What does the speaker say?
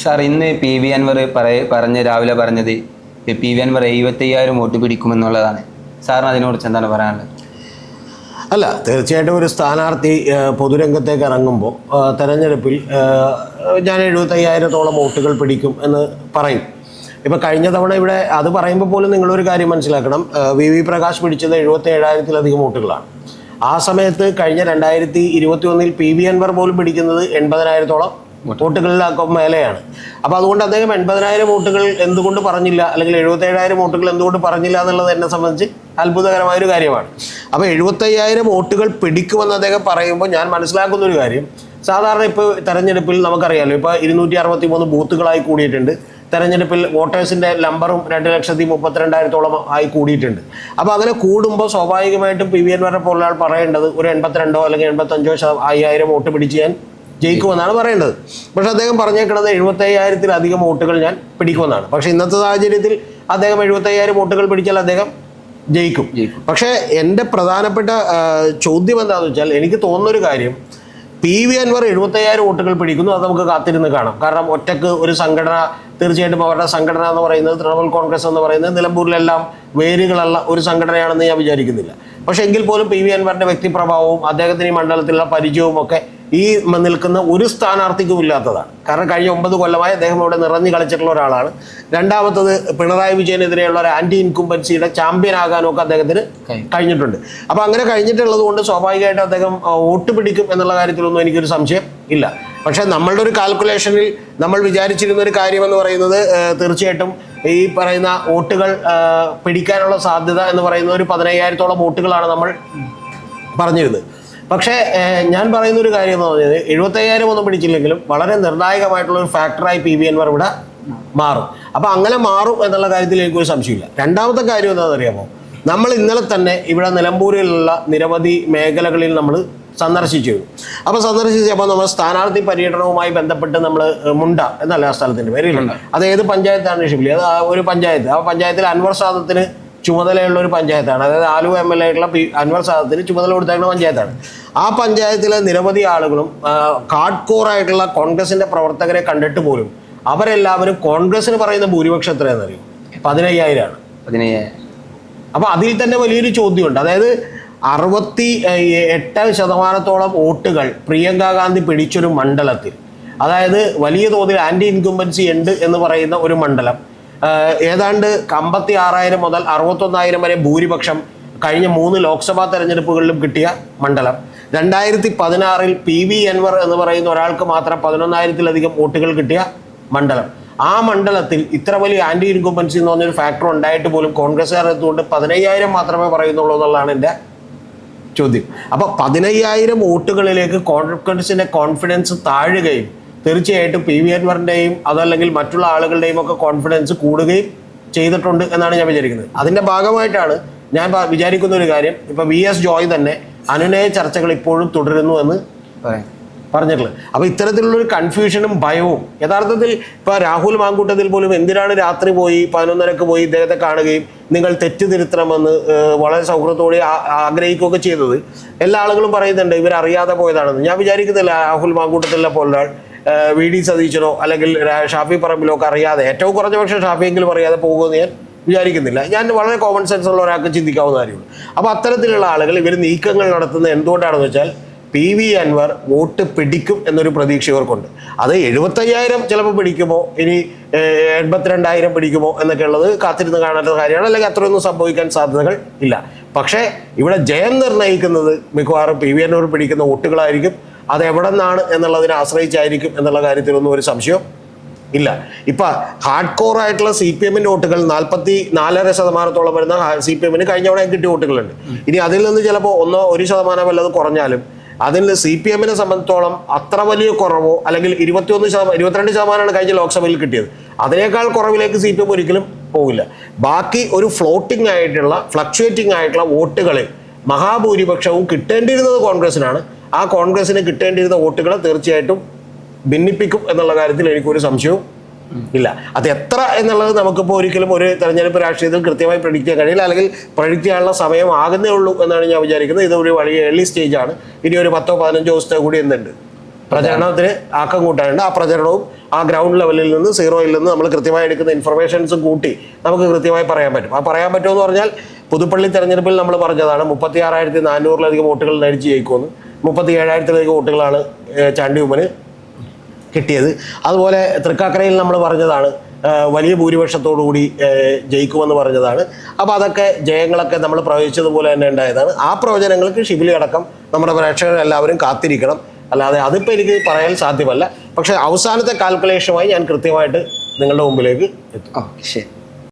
Sir ഇന്ന് P V Anwar പറയ പറഞ്ഞ് രാവിലെ പറഞ്ഞത് പി വി അൻവർ എഴുപത്തയ്യായിരം വോട്ട് പിടിക്കുമെന്നുള്ളതാണ്. സാറിന് അതിനെക്കുറിച്ച് എന്താണ് പറയാനുള്ളത്? അല്ല തീർച്ചയായിട്ടും ഒരു സ്ഥാനാർത്ഥി പൊതുരംഗത്തേക്ക് ഇറങ്ങുമ്പോൾ തെരഞ്ഞെടുപ്പിൽ ഞാൻ എഴുപത്തയ്യായിരത്തോളം വോട്ടുകൾ പിടിക്കും എന്ന് പറയും. ഇപ്പം കഴിഞ്ഞ തവണ ഇവിടെ അത് പറയുമ്പോൾ പോലും നിങ്ങളൊരു കാര്യം മനസ്സിലാക്കണം. വി വി പ്രകാശ് പിടിച്ചത് എഴുപത്തി ഏഴായിരത്തിലധികം വോട്ടുകളാണ്. ആ സമയത്ത് കഴിഞ്ഞ രണ്ടായിരത്തി ഇരുപത്തി ഒന്നിൽ പി വി അൻവർ പോലും പിടിക്കുന്നത് എൺപതിനായിരത്തോളം വോട്ടുകളിലൊക്കെ മേലെയാണ്. അപ്പോൾ അതുകൊണ്ട് അദ്ദേഹം എൺപതിനായിരം വോട്ടുകൾ എന്തുകൊണ്ട് പറഞ്ഞില്ല? അല്ലെങ്കിൽ എഴുപത്തേഴായിരം വോട്ടുകൾ എന്തുകൊണ്ട് പറഞ്ഞില്ല എന്നുള്ളത് എന്നെ സംബന്ധിച്ച് അത്ഭുതകരമായ ഒരു കാര്യമാണ്. അപ്പോൾ എഴുപത്തയ്യായിരം വോട്ടുകൾ പിടിക്കുമെന്ന് അദ്ദേഹം പറയുമ്പോൾ ഞാൻ മനസ്സിലാക്കുന്ന ഒരു കാര്യം. സാധാരണ ഇപ്പോൾ തെരഞ്ഞെടുപ്പിൽ നമുക്കറിയാമല്ലോ ഇപ്പോൾ ഇരുന്നൂറ്റി അറുപത്തി മൂന്ന് ബൂത്തുകളായി കൂടിയിട്ടുണ്ട്. തെരഞ്ഞെടുപ്പിൽ വോട്ടേഴ്സിന്റെ നമ്പറും രണ്ട് ലക്ഷത്തി മുപ്പത്തിരണ്ടായിരത്തോളം ആയി കൂടിയിട്ടുണ്ട്. അപ്പോൾ അങ്ങനെ കൂടുമ്പോൾ സ്വാഭാവികമായിട്ടും പി വി എൻവരെ പോലുള്ള ആൾ പറയേണ്ടത് ഒരു എൺപത്തിരണ്ടോ അല്ലെങ്കിൽ എൺപത്തഞ്ചോ അയ്യായിരം വോട്ട് പിടിച്ച് ഞാൻ ജയിക്കുമെന്നാണ് പറയേണ്ടത്. പക്ഷെ അദ്ദേഹം പറഞ്ഞേക്കുന്നത് എഴുപത്തയ്യായിരത്തിലധികം വോട്ടുകൾ ഞാൻ പിടിക്കുമെന്നാണ്. പക്ഷെ ഇന്നത്തെ സാഹചര്യത്തിൽ അദ്ദേഹം എഴുപത്തയ്യായിരം വോട്ടുകൾ പിടിച്ചാൽ അദ്ദേഹം ജയിക്കും. പക്ഷേ എന്റെ പ്രധാനപ്പെട്ട ചോദ്യം എന്താണെന്ന് വെച്ചാൽ എനിക്ക് തോന്നുന്നൊരു കാര്യം പി വി അൻവർ എഴുപത്തയ്യായിരം വോട്ടുകൾ പിടിക്കുന്നു അത് നമുക്ക് കാത്തിരുന്ന് കാണാം. കാരണം ഒറ്റയ്ക്ക് ഒരു സംഘടന തീർച്ചയായിട്ടും അവരുടെ സംഘടന എന്ന് പറയുന്നത് തൃണമൂൽ കോൺഗ്രസ് എന്ന് പറയുന്നത് നിലമ്പൂരിലെല്ലാം വേരുകളുള്ള ഒരു സംഘടനയാണെന്ന് ഞാൻ വിചാരിക്കുന്നില്ല. പക്ഷേ എങ്കിൽ പോലും പി വി അൻവറിന്റെ വ്യക്തിപ്രഭാവവും അദ്ദേഹത്തിന് ഈ മണ്ഡലത്തിലുള്ള പരിചയവും ഒക്കെ ഈ നിൽക്കുന്ന ഒരു സ്ഥാനാർത്ഥിക്കും ഇല്ലാത്തതാണ്. കാരണം കഴിഞ്ഞ ഒമ്പത് കൊല്ലമായി അദ്ദേഹം അവിടെ നിറഞ്ഞു കളിച്ചിട്ടുള്ള ഒരാളാണ്. രണ്ടാമത്തത് പിണറായി വിജയനെതിരെയുള്ള ഒരു ആന്റി ഇൻകുംബൻസിയുടെ ചാമ്പ്യൻ ആകാനും ഒക്കെ അദ്ദേഹത്തിന് കഴിഞ്ഞു. കഴിഞ്ഞിട്ടുണ്ട്. അപ്പോൾ അങ്ങനെ കഴിഞ്ഞിട്ടുള്ളത് കൊണ്ട് സ്വാഭാവികമായിട്ടും അദ്ദേഹം വോട്ട് പിടിക്കും എന്നുള്ള കാര്യത്തിലൊന്നും എനിക്കൊരു സംശയം ഇല്ല. പക്ഷേ നമ്മളുടെ ഒരു കാൽക്കുലേഷനിൽ നമ്മൾ വിചാരിച്ചിരുന്ന ഒരു കാര്യമെന്ന് പറയുന്നത് തീർച്ചയായിട്ടും ഈ പറയുന്ന വോട്ടുകൾ പിടിക്കാനുള്ള സാധ്യത എന്ന് പറയുന്ന ഒരു പതിനയ്യായിരത്തോളം വോട്ടുകളാണ് നമ്മൾ പറഞ്ഞിരുന്നത്. പക്ഷേ ഞാൻ പറയുന്ന ഒരു കാര്യം എന്ന് പറഞ്ഞത് എഴുപത്തയ്യായിരം ഒന്നും പിടിച്ചില്ലെങ്കിലും വളരെ നിർണായകമായിട്ടുള്ള ഒരു ഫാക്ടറായി പി വി അൻവർ ഇവിടെ മാറും. അപ്പോൾ അങ്ങനെ മാറും എന്നുള്ള കാര്യത്തിൽ എനിക്കൊരു സംശയമില്ല. രണ്ടാമത്തെ കാര്യം എന്താണെന്നറിയാമോ? നമ്മൾ ഇന്നലെ തന്നെ ഇവിടെ നിലമ്പൂരിലുള്ള നിരവധി മേഖലകളിൽ നമ്മൾ സന്ദർശിച്ചു. അപ്പോൾ സന്ദർശിച്ചപ്പോൾ നമ്മൾ സ്ഥാനാർത്ഥി പര്യടനവുമായി ബന്ധപ്പെട്ട് നമ്മൾ മുണ്ട എന്നല്ല ആ സ്ഥലത്തിന്റെ പേരിലുണ്ട് അത് ഏത് പഞ്ചായത്താണ് ഷിബിലി? അത് ആ ഒരു പഞ്ചായത്ത്. ആ പഞ്ചായത്തിൽ അൻവർ സാദത്തിന് ചുമതലയുള്ള ഒരു പഞ്ചായത്താണ്. അതായത് ആലുവ എം എൽ എ ആയിട്ടുള്ള പി അൻവർ സാദത്തിന് ചുമതല കൊടുത്തേക്കുന്ന പഞ്ചായത്താണ്. ആ പഞ്ചായത്തിലെ നിരവധി ആളുകളും കാഡ് കോറായിട്ടുള്ള കോൺഗ്രസിന്റെ പ്രവർത്തകരെ കണ്ടിട്ട് പോലും അവരെല്ലാവരും കോൺഗ്രസ്സിന് പറയുന്ന ഭൂരിപക്ഷം എത്രയാണെന്നറിയും? പതിനയ്യായിരമാണ്. പതിനയ്യായിരം. അപ്പോൾ അതിൽ തന്നെ വലിയൊരു ചോദ്യമുണ്ട്. അതായത് അറുപത്തി എട്ട് ശതമാനത്തോളം വോട്ടുകൾ പ്രിയങ്ക ഗാന്ധി പിടിച്ചൊരു മണ്ഡലത്തിൽ. അതായത് വലിയ തോതിൽ ആന്റി ഇൻകുംബൻസി ഉണ്ട് എന്ന് പറയുന്ന ഒരു മണ്ഡലം. ഏതാണ്ട് അമ്പത്തി ആറായിരം മുതൽ അറുപത്തൊന്നായിരം വരെ ഭൂരിപക്ഷം കഴിഞ്ഞ മൂന്ന് ലോക്സഭാ തെരഞ്ഞെടുപ്പുകളിലും കിട്ടിയ മണ്ഡലം. രണ്ടായിരത്തി പതിനാറിൽ പി വി അൻവർ എന്ന് പറയുന്ന ഒരാൾക്ക് മാത്രം പതിനൊന്നായിരത്തിലധികം വോട്ടുകൾ കിട്ടിയ മണ്ഡലം. ആ മണ്ഡലത്തിൽ ഇത്ര വലിയ ആന്റി ഇൻകുമ്പൻസി എന്ന് പറഞ്ഞൊരു ഫാക്ടർ ഉണ്ടായിട്ട് പോലും കോൺഗ്രസ്സുകാർ എത്തുകൊണ്ട് പതിനയ്യായിരം മാത്രമേ പറയുന്നുള്ളൂ എന്നുള്ളതാണ് എന്റെ ചോദ്യം. അപ്പോൾ പതിനയ്യായിരം വോട്ടുകളിലേക്ക് കോൺഗ്രസിന്റെ കോൺഫിഡൻസ് താഴുകയും തീർച്ചയായിട്ടും പി വി അൻവറിന്റെയും അതല്ലെങ്കിൽ മറ്റുള്ള ആളുകളുടെയും ഒക്കെ കോൺഫിഡൻസ് കൂടുകയും ചെയ്തിട്ടുണ്ട് എന്നാണ് ഞാൻ വിചാരിക്കുന്നത്. അതിന്റെ ഭാഗമായിട്ടാണ് ഞാൻ വിചാരിക്കുന്ന ഒരു കാര്യം. ഇപ്പോൾ വി എസ് ജോയ് തന്നെ അനുനയ ചർച്ചകൾ ഇപ്പോഴും തുടരുന്നു എന്ന് പറഞ്ഞിട്ടുള്ളത്. അപ്പോൾ ഇത്തരത്തിലുള്ളൊരു കൺഫ്യൂഷനും ഭയവും യഥാർത്ഥത്തിൽ ഇപ്പോൾ രാഹുൽ മാങ്കൂട്ടത്തിൽ പോലും എന്തിനാണ് രാത്രി പോയി പതിനൊന്നരക്ക് പോയി ഇദ്ദേഹത്തെ കാണുകയും നിങ്ങൾ തെറ്റ് തിരുത്തണമെന്ന് വളരെ സൗഹൃദത്തോടെ ആഗ്രഹിക്കുകയൊക്കെ ചെയ്തത് എല്ലാ ആളുകളും പറയുന്നുണ്ട് ഇവരറിയാതെ പോയതാണെന്ന്. ഞാൻ വിചാരിക്കുന്നില്ല രാഹുൽ മാങ്കൂട്ടത്തിലെ പോലുള്ള വി ഡി സതീശനോ അല്ലെങ്കിൽ ഷാഫി പറമ്പിലോ ഒക്കെ അറിയാതെ ഏറ്റവും കുറഞ്ഞ പക്ഷേ ഷാഫിയെങ്കിലും അറിയാതെ പോകുമെന്ന് ഞാൻ വിചാരിക്കുന്നില്ല. ഞാൻ വളരെ കോമൺ സെൻസ് ഉള്ള ഒരാൾക്ക് ചിന്തിക്കാവുന്ന കാര്യമുള്ളൂ അപ്പോൾ അത്തരത്തിലുള്ള ആളുകൾ ഇവർ നീക്കങ്ങൾ നടത്തുന്നത് എന്തുകൊണ്ടാണെന്ന് വെച്ചാൽ പി വി അൻവർ വോട്ട് പിടിക്കും എന്നൊരു പ്രതീക്ഷ ഇവർക്കുണ്ട്. അത് എഴുപത്തയ്യായിരം ചിലപ്പോൾ പിടിക്കുമോ ഇനി എൺപത്തിരണ്ടായിരം പിടിക്കുമോ എന്നൊക്കെ ഉള്ളത് കാത്തിരുന്ന് കാണേണ്ട കാര്യമാണ്. അല്ലെങ്കിൽ അത്രയൊന്നും സംഭവിക്കാൻ സാധ്യതകൾ ഇല്ല. പക്ഷേ ഇവിടെ ജയം നിർണയിക്കുന്നത് മിക്കവാറും പി വി അൻവർ പിടിക്കുന്ന വോട്ടുകളായിരിക്കും. അത് എവിടെ നിന്നാണ് എന്നുള്ളതിനെ ആശ്രയിച്ചായിരിക്കും എന്നുള്ള കാര്യത്തിലൊന്നും ഒരു സംശയം ഇല്ല. ഇപ്പൊ ഹാർഡ് കോർ ആയിട്ടുള്ള സി പി എമ്മിന്റെ വോട്ടുകൾ നാൽപ്പത്തി നാലര ശതമാനത്തോളം വരുന്ന സി പി എമ്മിന് കഴിഞ്ഞ തവണ കിട്ടിയ വോട്ടുകളുണ്ട്. ഇനി അതിൽ നിന്ന് ചിലപ്പോൾ ഒന്നോ ഒരു ശതമാനം വല്ലത് കുറഞ്ഞാലും അതിൽ സി പി എമ്മിനെ സംബന്ധിച്ചോളം അത്ര വലിയ കുറവോ അല്ലെങ്കിൽ ഇരുപത്തിയൊന്ന് ശതമാനം ഇരുപത്തിരണ്ട് ശതമാനമാണ് കഴിഞ്ഞ ലോക്സഭയിൽ കിട്ടിയത്. അതിനേക്കാൾ കുറവിലേക്ക് സി പി എം ഒരിക്കലും പോകില്ല ബാക്കി ഒരു ഫ്ലോട്ടിംഗ് ആയിട്ടുള്ള ഫ്ലക്ച്വേറ്റിംഗ് ആയിട്ടുള്ള വോട്ടുകളിൽ മഹാഭൂരിപക്ഷവും കിട്ടേണ്ടിയിരുന്നത് കോൺഗ്രസിനാണ്. ആ കോൺഗ്രസിന് കിട്ടേണ്ടിയിരുന്ന വോട്ടുകളെ തീർച്ചയായിട്ടും ഭിന്നിപ്പിക്കും എന്നുള്ള കാര്യത്തിൽ എനിക്കൊരു സംശയവും ഇല്ല. അത് എത്ര എന്നുള്ളത് നമുക്കിപ്പോൾ ഒരിക്കലും ഒരു തെരഞ്ഞെടുപ്പ് രാഷ്ട്രീയത്തിൽ കൃത്യമായി പ്രഡിക്റ്റ് ചെയ്യാൻ കഴിയില്ല. അല്ലെങ്കിൽ പ്രഡിക്റ്റ് ചെയ്യാനുള്ള സമയം ആകുന്നേ ഉള്ളൂ എന്നാണ് ഞാൻ വിചാരിക്കുന്നത്. ഇത് ഒരു വലിയ ഏർലി സ്റ്റേജാണ് ഇനി ഒരു പത്തോ പതിനഞ്ചോ ദിവസത്തെ കൂടി എന്തുണ്ട്? പ്രചരണത്തിന് ആക്കം കൂട്ടാനുണ്ട്. ആ പ്രചരണവും ആ ഗ്രൗണ്ട് ലെവലിൽ നിന്ന് സീറോയിൽ നിന്ന് നമ്മൾ കൃത്യമായി എടുക്കുന്ന ഇൻഫർമേഷൻസും കൂട്ടി നമുക്ക് കൃത്യമായി പറയാൻ പറ്റും. ആ പറയാൻ പറ്റുമെന്ന് പറഞ്ഞാൽ പുതുപ്പള്ളി തെരഞ്ഞെടുപ്പിൽ നമ്മൾ പറഞ്ഞതാണ് മുപ്പത്തി ആറായിരത്തി നാനൂറിലധികം വോട്ടുകൾ നടിച്ച് ജയിക്കുമെന്ന്. മുപ്പത്തി ഏഴായിരത്തിലധികം വോട്ടുകളാണ് ചാണ്ടി ഉമ്മന് കിട്ടിയത്. അതുപോലെ തൃക്കാക്കരയിൽ നമ്മൾ പറഞ്ഞതാണ് വലിയ ഭൂരിപക്ഷത്തോടുകൂടി കൂടി ജയിക്കുമെന്ന് പറഞ്ഞതാണ്. അപ്പോൾ അതൊക്കെ ജയങ്ങളൊക്കെ നമ്മൾ പ്രവചിച്ചതുപോലെ തന്നെ ഉണ്ടായതാണ്. ആ പ്രവചനങ്ങൾക്ക് ഷിബിലി അടക്കം നമ്മുടെ പ്രേക്ഷകരെല്ലാവരും കാത്തിരിക്കണം. അല്ലാതെ അതിപ്പോൾ എനിക്ക് പറയാൻ സാധ്യമല്ല. പക്ഷേ അവസാനത്തെ കാൽക്കുലേഷനുമായി ഞാൻ കൃത്യമായിട്ട് നിങ്ങളുടെ മുമ്പിലേക്ക് എത്തും. ശരി.